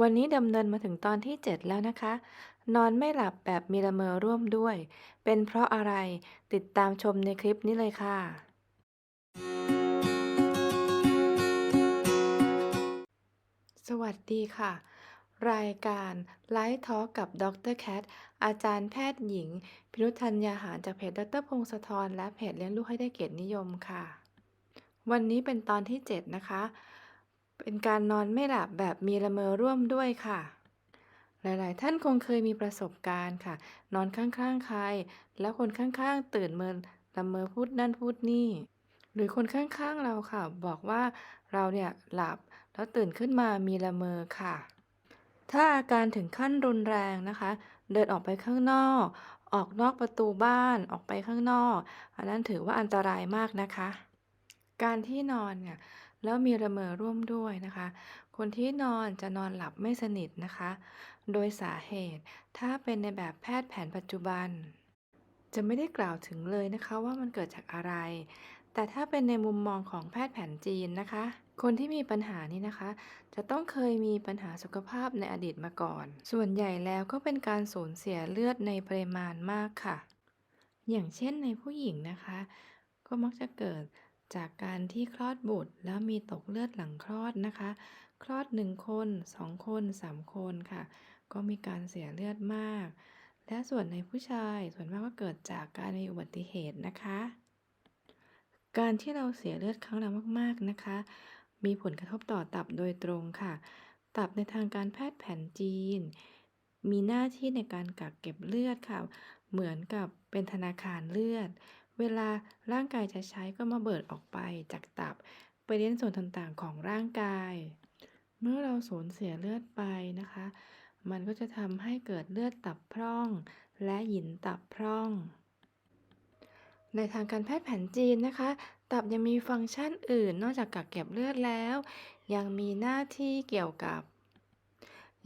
วันนี้ดำเนินมาถึงตอนที่ 7 แล้วนะคะ นอนไม่หลับแบบมีละเมอร่วมด้วย เป็นเพราะอะไรติดตามชมในคลิปนี้เลยค่ะ สวัสดีค่ะ รายการไลฟ์ทอกับดรแคทอาจารย์แพทย์หญิง พินุธัญญาหารจากเพจดรพงศธรและเพจเลี้ยงลูกให้ได้เกียรตินิยมค่ะ วันนี้เป็นตอนที่ 7 นะคะ เป็นการนอนไม่หลับแบบมีละเมอร่วมด้วยค่ะ หลายๆ ท่านคงเคยมีประสบการณ์ค่ะ นอนข้างๆใคร แล้วคนข้างๆ ตื่นเมินละเมอพูดนั่นพูดนี่ หรือคนข้างๆเราค่ะ บอกว่าเราเนี่ยหลับแล้วตื่นขึ้นมามีละเมอค่ะ ถ้าอาการถึงขั้นรุนแรงนะคะ เดินออกไปข้างนอก ออกนอกประตูบ้านออกไปข้างนอก อันนั้นถือว่าอันตรายมากนะคะ การที่นอนเนี่ย แล้วมีละเมอร่วมด้วยนะคะ คนที่นอนจะนอนหลับไม่สนิทนะคะ โดยสาเหตุ ถ้าเป็นในแบบแพทย์แผนปัจจุบัน จะไม่ได้กล่าวถึงเลยนะคะว่ามันเกิดจากอะไร แต่ถ้าเป็นในมุมมองของแพทย์แผนจีนนะคะ คนที่มีปัญหานี้นะคะ จะต้องเคยมีปัญหาสุขภาพในอดีตมาก่อน ส่วนใหญ่แล้วก็เป็นการสูญเสียเลือดในปริมาณมากค่ะ อย่างเช่นในผู้หญิงนะคะ ก็มักจะเกิด จากการที่คลอดบุตรแล้วมีตกเลือดหลังคลอดนะคะ คลอด 1 คน 2 คน 3 คนค่ะ ก็มีการเสียเลือดมาก และส่วนในผู้ชายส่วนมากก็เกิดจากการมีอุบัติเหตุนะคะ การที่เราเสียเลือดครั้งละมากๆนะคะ มีผลกระทบต่อตับโดยตรงค่ะ ตับในทางการแพทย์แผนจีน มีหน้าที่ในการกักเก็บเลือดค่ะ เหมือนกับเป็นธนาคารเลือด เวลาร่างกายจะใช้ก็มาเบิดออกไปจากตับ ไปเลี้ยงส่วนต่างๆของร่างกาย เมื่อเราสูญเสียเลือดไปนะคะ มันก็จะทำให้เกิดเลือดตับพร่อง และหินตับพร่อง ในทางการแพทย์แผนจีนนะคะ ตับยังมีฟังก์ชันอื่น นอกจากกักเก็บเลือดแล้ว ยังมีหน้าที่เกี่ยวกับ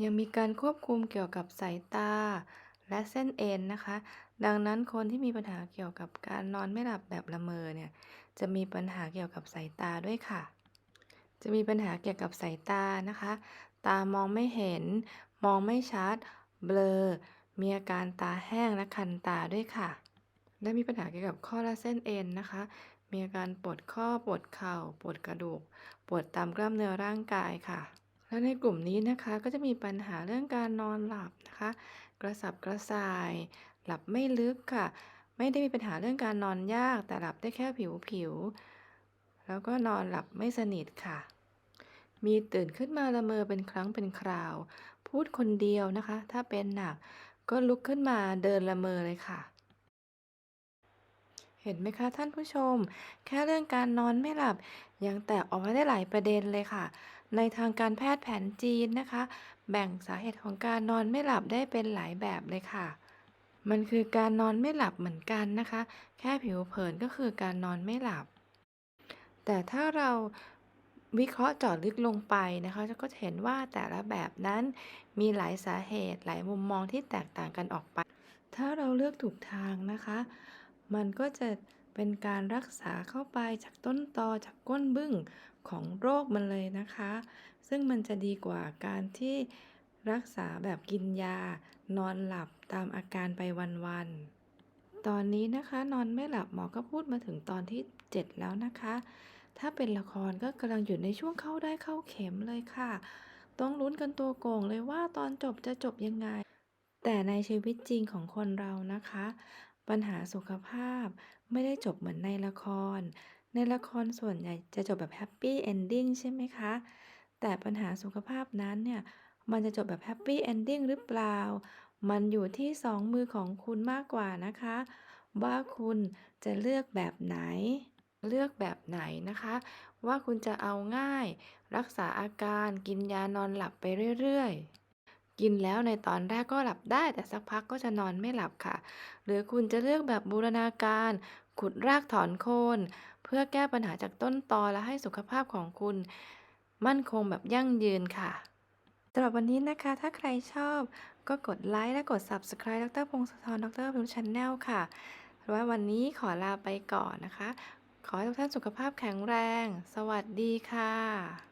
ยังมีการควบคุมเกี่ยวกับสายตาและเส้นเอ็นนะคะ ดังนั้นคนที่มีปัญหาเกี่ยวกับการนอนไม่หลับแบบละเมอเนี่ยจะมีปัญหาเกี่ยวกับสายตาด้วยค่ะ จะมีปัญหาเกี่ยวกับสายตานะคะ ตามองไม่เห็น มองไม่ชัด เบลอ มีอาการตาแห้งและคันตาด้วยค่ะ และมีปัญหาเกี่ยวกับข้อและเส้นเอ็นนะคะ มีอาการปวดข้อปวดเข่า ปวดกระดูก ปวดตามกล้ามเนื้อร่างกายค่ะ และในกลุ่มนี้นะคะก็จะมีปัญหาเรื่องการนอนหลับนะคะ กระสับกระส่าย หลับไม่ลึกค่ะ ไม่ได้มีปัญหาเรื่องการนอนยากแต่หลับได้แค่ผิวๆแล้วก็นอนหลับไม่สนิทค่ะ มีตื่นขึ้นมาละเมอเป็นครั้งเป็นคราว พูดคนเดียวนะคะ ถ้าเป็นหนักก็ลุกขึ้นมาเดินละเมอเลยค่ะ เห็นไหมคะท่านผู้ชม แค่เรื่องการนอนไม่หลับ ยังแตกออกมาได้หลายประเด็นเลยค่ะ ในทางการแพทย์แผนจีนนะคะ แบ่งสาเหตุของการนอนไม่หลับได้เป็นหลายแบบเลยค่ะ มันคือการนอนไม่หลับเหมือนกันนะคะ แค่ผิวเผินก็คือการนอนไม่หลับ แต่ถ้าเราวิเคราะห์เจาะลึกลงไปนะคะก็จะเห็นว่าแต่ละแบบนั้นมีหลายสาเหตุหลายมุมมองที่แตกต่างกันออกไป ถ้าเราเลือกถูกทางนะคะ มันก็จะเป็นการรักษาเข้าไปจากต้นตอจากก้นบึ้งของโรคมันเลยนะคะ ซึ่งมันจะดีกว่าการที่รักษาแบบกินยา นอนหลับตามอาการไปวันๆ ตอนนี้นะคะนอนไม่หลับหมอก็พูดมาถึงตอนที่ 7 แล้วนะคะ ถ้าเป็นละครก็กำลังอยู่ในช่วงเข้าได้เข้าเข็มเลยค่ะ ต้องลุ้นกันตัวโก่งเลยว่าตอนจบจะจบยังไง แต่ในชีวิตจริงของคนเรานะคะ ปัญหาสุขภาพไม่ได้จบเหมือนในละคร ในละครส่วนใหญ่จะจบแบบแฮปปี้เอนดิ้งใช่ไหมคะ แต่ปัญหาสุขภาพนั้นเนี่ยมันจะจบแบบแฮปปี้เอนดิ้งหรือเปล่า มันอยู่ที่สองมือของคุณมากกว่านะคะ ว่าคุณจะเลือกแบบไหน เลือกแบบไหนนะคะ ว่าคุณจะเอาง่าย รักษาอาการกินยานอนหลับไปเรื่อยๆ กินแล้วในตอนแรกก็หลับได้ แต่สักพักก็จะนอนไม่หลับค่ะ หรือคุณจะเลือกแบบบูรณาการ ขุดรากถอนโคน เพื่อแก้ปัญหาจากต้นตอและให้สุขภาพของคุณ มั่นคงแบบยั่งยืนค่ะสำหรับวันนี้นะคะ ถ้าใครชอบก็กดไลค์และกด Subscribe ดรพงศธรดรพิมพ์ชาแนลค่ะเพราะว่าวันนี้ขอลาไปก่อนนะคะ ขอให้ทุกท่านสุขภาพแข็งแรง สวัสดีค่ะ